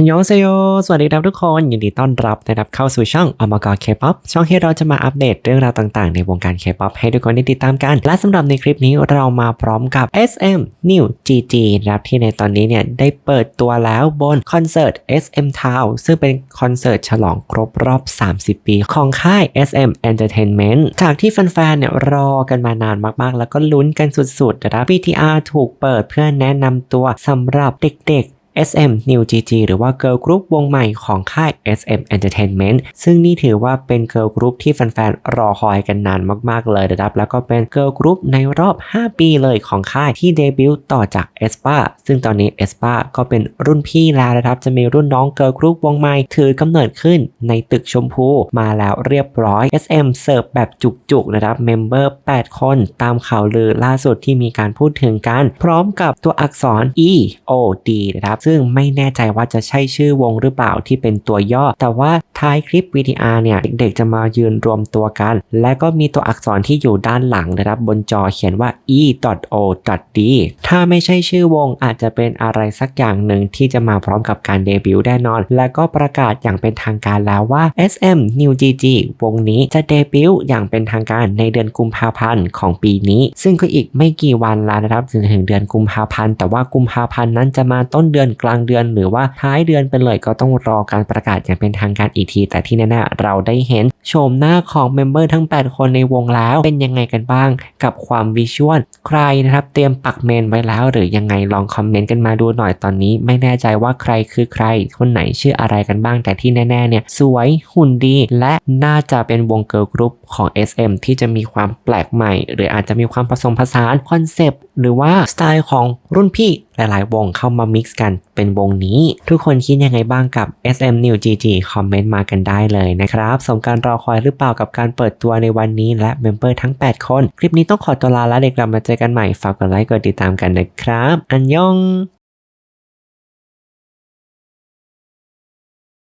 อันยองเซโยสวัสดีครับทุกคน ยินดีต้อนรับนะครับเข้าสู่ช่องอมกรเคป๊อปช่องที่เราจะมาอัปเดตเรื่องราวต่างๆ ในวงการเคป๊อปให้ทุกคนได้ติดตามกัน และสำหรับในคลิปนี้เรามาพร้อมกับ SM New GG นะครับที่ในตอนนี้เนี่ยได้เปิดตัวแล้วบนคอนเสิร์ต SM Town ซึ่งเป็นคอนเสิร์ตฉลองครบรอบ 30 ปีของค่าย SM Entertainment จากที่แฟนๆเนี่ยรอกันมานานมากๆ แล้วก็ลุ้นกันสุดๆนะครับ VTR ถูกเปิดเพื่อแนะนำตัวสำหรับเด็กๆ SM New GG หรือว่า Girl Group วงใหม่ของค่าย SM Entertainment ซึ่งนี่ถือว่าเป็น Girl Group ที่แฟนๆ รอคอยกันนานมากๆเลยนะครับ แล้วก็เป็น Girl Group ในรอบ 5 ปีเลยของค่ายที่เดบิวต์ต่อจาก aespa ซึ่งตอนนี้ aespa ก็เป็นรุ่นพี่แล้วนะครับ จะมีรุ่นน้อง Girl Group วงใหม่ถือกำเนิดขึ้นในตึกชมพูมาแล้วเรียบร้อย SM เสิร์ฟแบบจุกๆนะครับเมมเบอร์8 คนตามข่าวลือล่าสุดที่มีการพูดถึงกัน พร้อมกับตัวอักษร E O D นะครับซึ่งไม่แน่ใจว่าจะใช่ชื่อวงหรือเปล่าที่เป็นตัวย่อ แต่ว่าท้ายคลิป VTR เนี่ย เด็กๆจะมายืนรวมตัวกัน และก็มีตัวอักษรที่อยู่ด้านหลังนะครับบนจอเขียนว่า e o d ถ้าไม่ใช่ชื่อวงอาจจะเป็นอะไรสักอย่างหนึ่งที่จะมาพร้อมกับการเดบิวต์แน่นอน และก็ประกาศอย่างเป็นทางการแล้วว่า SM New GG วงนี้จะเดบิวต์อย่างเป็นทางการในเดือนกุมภาพันธ์ของปีนี้ ซึ่งก็อีกไม่กี่วันแล้วนะครับถึงถึงเดือนกุมภาพันธ์แต่ว่ากุมภาพันธ์นั้นจะมาต้นเดือนกลางเดือน หรือว่าท้ายเดือนไปเลยก็ต้องรอการประกาศอย่างเป็นทางการอีกที แต่ที่แน่ๆเราได้เห็นโฉมหน้าของเมมเบอร์ทั้ง 8 คนในวงแล้วเป็นยังไงกันบ้างกับความวิชวลใครนะครับเตรียมปักเมนไว้แล้ว หรือยังไงลองคอมเมนต์กันมาดูหน่อยตอนนี้ ไม่แน่ใจว่าใครคือใคร คนไหนชื่ออะไรกันบ้าง แต่ที่แน่ๆเนี่ยสวยหุ่นดี และน่าจะเป็นวงเกิร์ลกรุ๊ปของ SM ที่จะมีความแปลกใหม่ หรืออาจจะมีความผสมผสานคอนเซปต์หรือว่าสไตล์ของรุ่นพี่ หลายๆ วงเข้ามามิกซ์กันเป็นวงนี้ ทุกคนคิดยังไงบ้างกับ SM New GG คอมเมนต์มากันได้เลยนะครับ สมการรอคอยหรือเปล่ากับการเปิดตัวในวันนี้และเมมเบอร์ทั้ง 8 คน คลิปนี้ต้องขอตัวลาแล้วเด็กกลับมาเจอกันใหม่ฝากกดไลค์กดติดตามกันนะครับ อันยอง